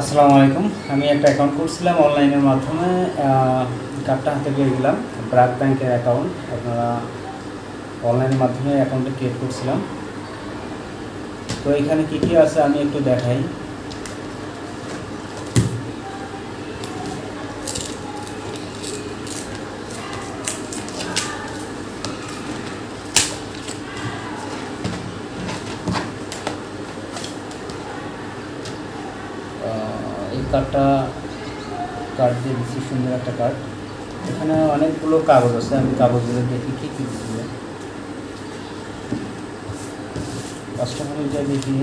আসসালামু আলাইকুম। আমি একটা অ্যাকাউন্ট করছিলাম অনলাইনের মাধ্যমে কার্ডটা হাতে পেয়ে গেলাম ব্রাক ব্যাংকের অ্যাকাউন্ট আপনারা অনলাইনের মাধ্যমে অ্যাকাউন্টটা ক্রিয়েট করছিলাম। তো এখানে কী কী আছে আমি একটু দেখাই। এই কার্ডটা কার্ড দিয়ে দিচ্ছি সুন্দর একটা কার্ড এখানে অনেকগুলো কাগজ আছে, আমি কাগজগুলো দেখি কী কী দিচ্ছিল কাস্টমার যা দেখি।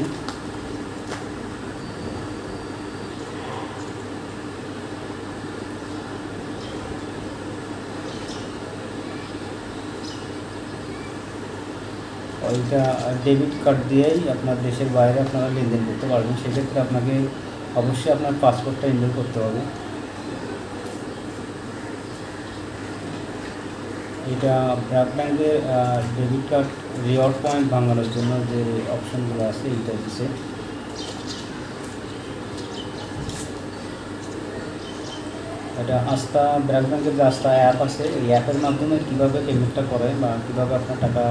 ওইটা ডেবিট কার্ড দিয়েই আপনার দেশের বাইরে আপনারা লেনদেন করতে পারবেন। সেক্ষেত্রে আপনাকে অবশ্যই আপনার পাসপোর্টটা এনরোল করতে হবে। এটা ব্র্যাক ব্যাংকের ডেবিট কার্ড রিওয়ার্ড পয়েন্ট ভাঙানোর জন্য যে অপশনগুলো আছে, এইটা দিছে। এটা আস্থা ব্র্যাক ব্যাংকের যে আস্থা অ্যাপ আছে, এই অ্যাপের মাধ্যমে কীভাবে পেমেন্টটা করে বা কীভাবে আপনার টাকা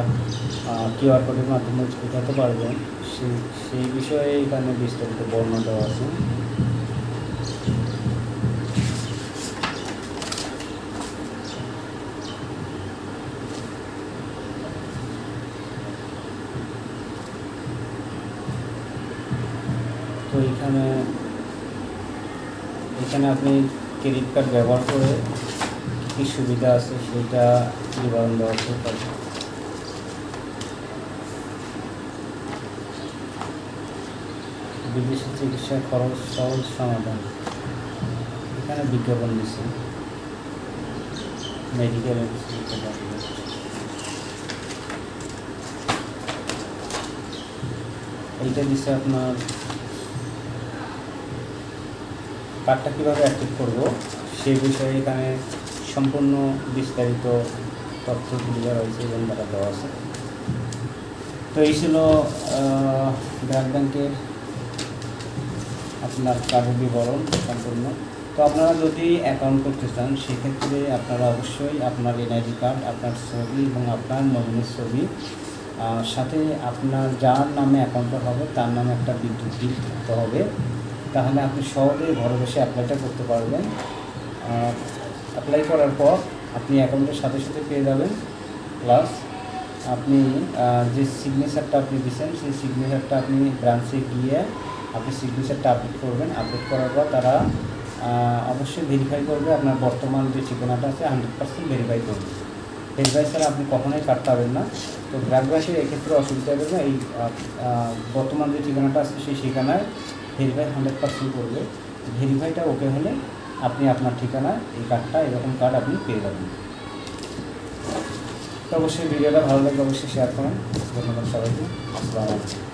কিউআর কোডের মাধ্যমে উঠাতে পারবেন, সেই সেই বিষয়ে এখানে বিস্তারিত বর্ণনা দেওয়া আছে। তো এখানে এখানে আপনি ক্রেডিট কার্ড ব্যবহার করে কী সুবিধা আছে সেটা বিবরণ দেওয়া বিদেশি চিকিৎসা খরচ সহজ সমাধান। এখানে বিজ্ঞাপন দিচ্ছে। মেডিকেল এইটা দিচ্ছে আপনার কার্ডটা কীভাবে অ্যাক্টিভ করব সেই বিষয়ে এখানে সম্পূর্ণ বিস্তারিত তথ্য তুলে দেওয়া হয়েছে এবং দেওয়া আছে। তো এই ছিল ব্র্যাক ব্যাংকের আপনার কার্ডের বিবরণ সম্পূর্ণ। তো আপনারা যদি অ্যাকাউন্ট করতে চান, সেক্ষেত্রে আপনারা অবশ্যই আপনার এনআইডি কার্ড আপনার ছবি এবং আপনার নমিনির ছবি সাথে আপনার যার নামে অ্যাকাউন্টটা হবে, তার নামে একটা বিদ্যুৎ বিল থাকতে হবে। তাহলে আপনি সহজেই ঘরে বসে অ্যাপ্লাইটা করতে পারবেন। অ্যাপ্লাই করার পর আপনি অ্যাকাউন্টের সাথে সাথে পেয়ে যাবেন। প্লাস আপনি যে সিগনেচারটা আপনি দিচ্ছেন, সেই সিগনেচারটা আপনি ব্রাঞ্চে গিয়ে আপনি সিগনেচারটা আপডেট করবেন। আপডেট করার পর তারা অবশ্যই ভেরিফাই করবে আপনার বর্তমান যে ঠিকানাটা আছে হান্ড্রেড পার্সেন্ট ভেরিফাই করবে। ভেরিফাই ছাড়া আপনি কখনোই কাট পাবেন না। তো গ্রাহকবাসীর এক্ষেত্রে অসুবিধা হবে না। এই বর্তমান যে ঠিকানাটা আছে, সেই ঠিকানায় ভেরিফাই হান্ড্রেড পার্সেন্ট করবে। ভেরিফাইটা ওকে হলে আপনি আপনার ঠিকানায় এই কার্ডটা এরকম কার্ড আপনি পেয়ে যাবেন। তো অবশ্যই ভিডিওটা ভালো লাগলে অবশ্যই শেয়ার করেন। ধন্যবাদ সবাইকে। আসসালামু আলাইকুম।